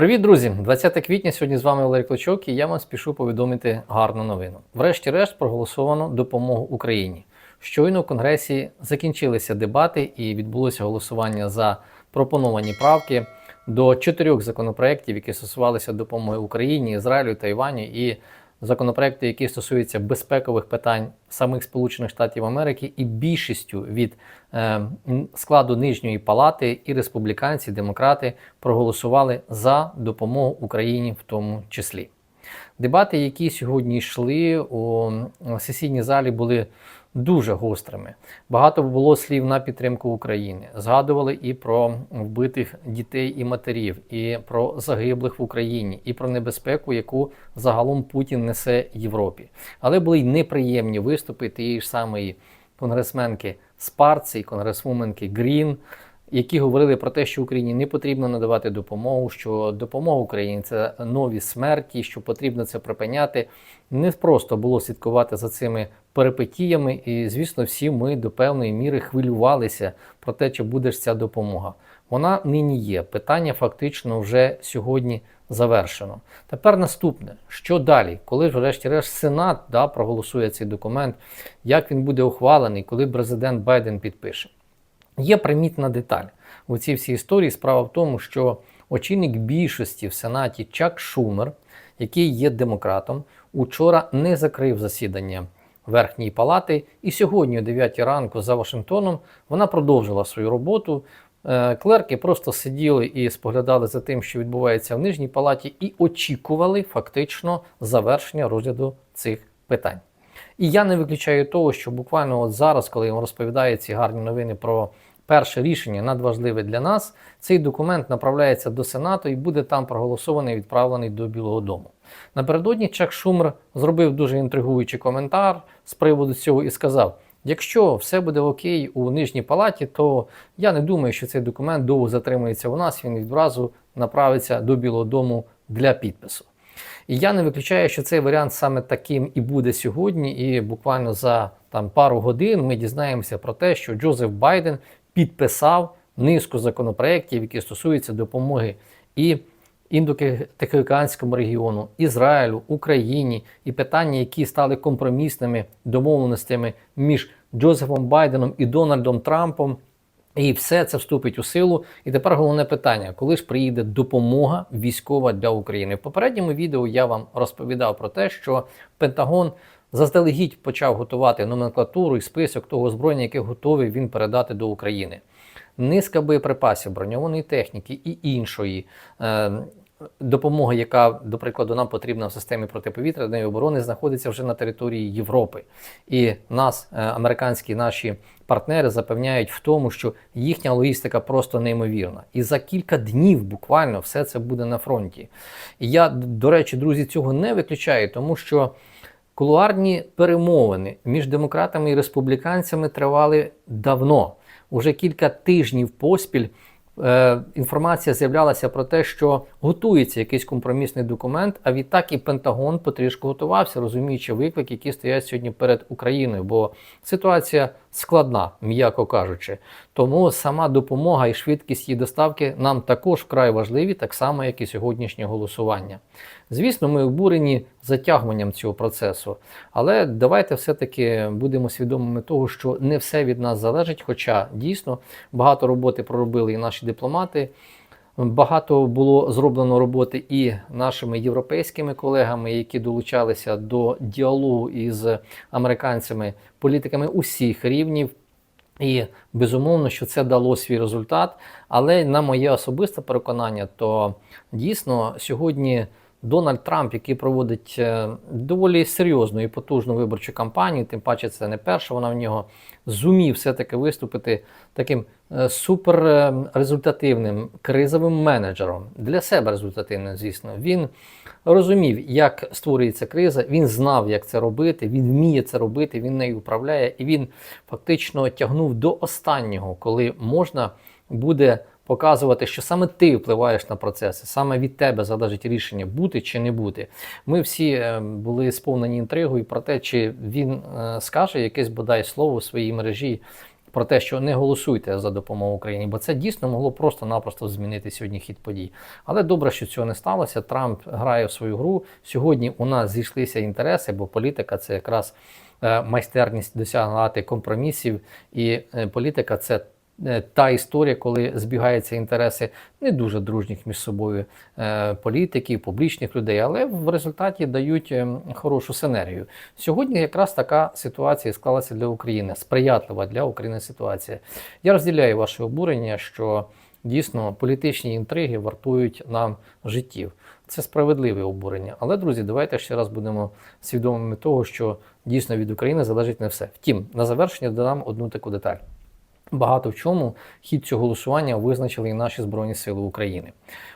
Привіт, друзі! 20 квітня сьогодні з вами Валерій Клочок і я вам спішу повідомити гарну новину. Врешті-решт проголосовано допомогу Україні. Щойно в Конгресі закінчилися дебати і відбулося голосування за пропоновані правки до чотирьох законопроєктів, які стосувалися допомоги Україні, Ізраїлю та Івані, і законопроекти, які стосуються безпекових питань самих Сполучених Штатів Америки, і більшістю від е, складу нижньої палати і республіканці, і демократи проголосували за допомогу Україні в тому числі. Дебати, які сьогодні йшли у сесійній залі, були дуже гострими. Багато було слів на підтримку України. Згадували і про вбитих дітей і матерів, і про загиблих в Україні, і про небезпеку, яку загалом Путін несе Європі. Але були й неприємні виступи тієї ж самої конгресменки Спарці, конгресвуменки Грін, які говорили про те, що Україні не потрібно надавати допомогу, що допомога Україні це нові смерті, що потрібно це припиняти. Не просто було слідкувати за цими перипетіями, і, звісно, всі ми до певної міри хвилювалися про те, чи буде ж ця допомога. Вона нині є. Питання фактично вже сьогодні завершено. Тепер наступне: що далі, коли ж, врешті-решт, Сенат да, проголосує цей документ, як він буде ухвалений, коли президент Байден підпише. Є примітна деталь у цій всій історії. Справа в тому, що очільник більшості в Сенаті Чак Шумер, який є демократом, учора не закрив засідання Верхньої палати, і сьогодні, о 9 ранку, за Вашингтоном, вона продовжила свою роботу. Е, Клерки просто сиділи і споглядали за тим, що відбувається в нижній палаті, і очікували фактично завершення розгляду цих питань. І я не виключаю того, що буквально от зараз, коли я вам ці гарні новини про перше рішення, надважливе для нас, цей документ направляється до Сенату і буде там проголосований і відправлений до Білого Дому. Напередодні Чак Шумер зробив дуже інтригуючий коментар з приводу цього і сказав: якщо все буде окей у нижній палаті, то я не думаю, що цей документ довго затримується у нас. Він відразу направиться до Білого Дому для підпису. І я не виключаю, що цей варіант саме таким і буде сьогодні. І буквально за там пару годин ми дізнаємося про те, що Джозеф Байден підписав низку законопроєктів, які стосуються допомоги і індотихоокеанському регіону, Ізраїлю, Україні, і питання, які стали компромісними домовленостями між Джозефом Байденом і Дональдом Трампом. І все це вступить у силу. І тепер головне питання: коли ж приїде допомога військова для України? В попередньому відео я вам розповідав про те, що Пентагон заздалегідь почав готувати номенклатуру і список того озброєння, яке готовий він передати до України. Низка боєприпасів, броньованої техніки і іншої. Е, Допомога, яка, до прикладу, нам потрібна в системі протиповітряної оборони, знаходиться вже на території Європи. І нас, е, американські наші партнери, запевняють в тому, що їхня логістика просто неймовірна. І за кілька днів буквально все це буде на фронті. І я, до речі, друзі, цього не виключаю, тому що кулуарні перемовини між демократами і республіканцями тривали давно. Уже кілька тижнів поспіль е, інформація з'являлася про те, що готується якийсь компромісний документ. А відтак і Пентагон потрішку готувався, розуміючи виклики, які стоять сьогодні перед Україною. Бо ситуація складна, м'яко кажучи. Тому сама допомога і швидкість її доставки нам також вкрай важливі, так само, як і сьогоднішнє голосування. Звісно, ми обурені затягуванням цього процесу, але давайте все-таки будемо свідомими того, що не все від нас залежить, хоча дійсно багато роботи проробили і наші дипломати. Багато було зроблено роботи і нашими європейськими колегами, які долучалися до діалогу із американцями, політиками усіх рівнів. І безумовно, що це дало свій результат. Але на моє особисте переконання, то дійсно сьогодні Дональд Трамп, який проводить е, доволі серйозну і потужну виборчу кампанію, тим паче це не перша, вона в нього зумів все-таки виступити таким е, суперрезультативним кризовим менеджером. Для себе результативним, звісно. Він розумів, як створюється криза, він знав, як це робити, він вміє це робити, він нею управляє, і він фактично тягнув до останнього, коли можна буде показувати, що саме ти впливаєш на процеси, саме від тебе залежить рішення бути чи не бути. Ми всі е, були сповнені інтригою про те, чи він е, скаже якесь бодай слово у своїй мережі про те, що не голосуйте за допомогу Україні, бо це дійсно могло просто-напросто змінити сьогодні хід подій. Але добре, що цього не сталося. Трамп грає в свою гру. Сьогодні у нас зійшлися інтереси, бо політика це якраз е, майстерність досягати компромісів, і політика це. Е, Та історія, коли збігаються інтереси не дуже дружніх між собою е, політиків, публічних людей, але в результаті дають е, хорошу синергію. Сьогодні якраз така ситуація склалася для України, сприятлива для України ситуація. Я розділяю ваше обурення, що дійсно політичні інтриги вартують нам життів. Це справедливе обурення. Але, друзі, давайте ще раз будемо свідомими того, що дійсно від України залежить не все. Втім, на завершення додам одну таку деталь. Багато в чому хід цього голосування визначили і наші Збройні Сили України.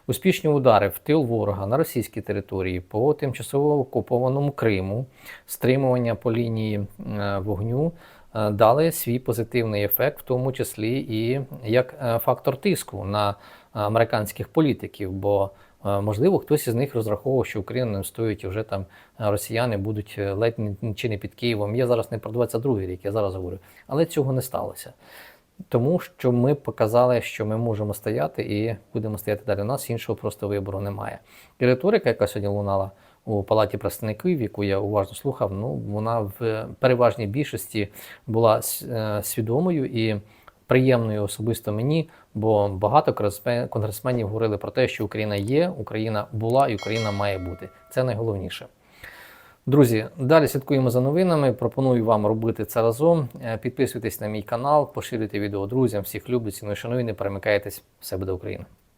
Успішні удари в тил ворога на російській території по тимчасово окупованому Криму, стримування по лінії е, вогню е, дали свій позитивний ефект, в тому числі і як е, фактор тиску на американських політиків. Бо можливо хтось із них розраховував, що Україна не стоїть вже там росіяни будуть ледь чи не під Києвом. Я зараз не про 22-й рік, я зараз говорю. Але цього не сталося. Тому що ми показали, що ми можемо стояти і будемо стояти далі. У нас іншого просто вибору немає. І риторика, яка сьогодні лунала у палаті представників, яку я уважно слухав, ну вона в переважній більшості була е, свідомою і приємною особисто мені, бо багато конгресмен- конгресменів говорили про те, що Україна є, Україна була і Україна має бути. Це найголовніше. Друзі, далі слідкуємо за новинами. Пропоную вам робити це разом. Е, Підписуйтесь на мій канал, поширюйте відео друзям, всіх люблю, ціную, шаную, не перемикайтесь. Все буде Україна.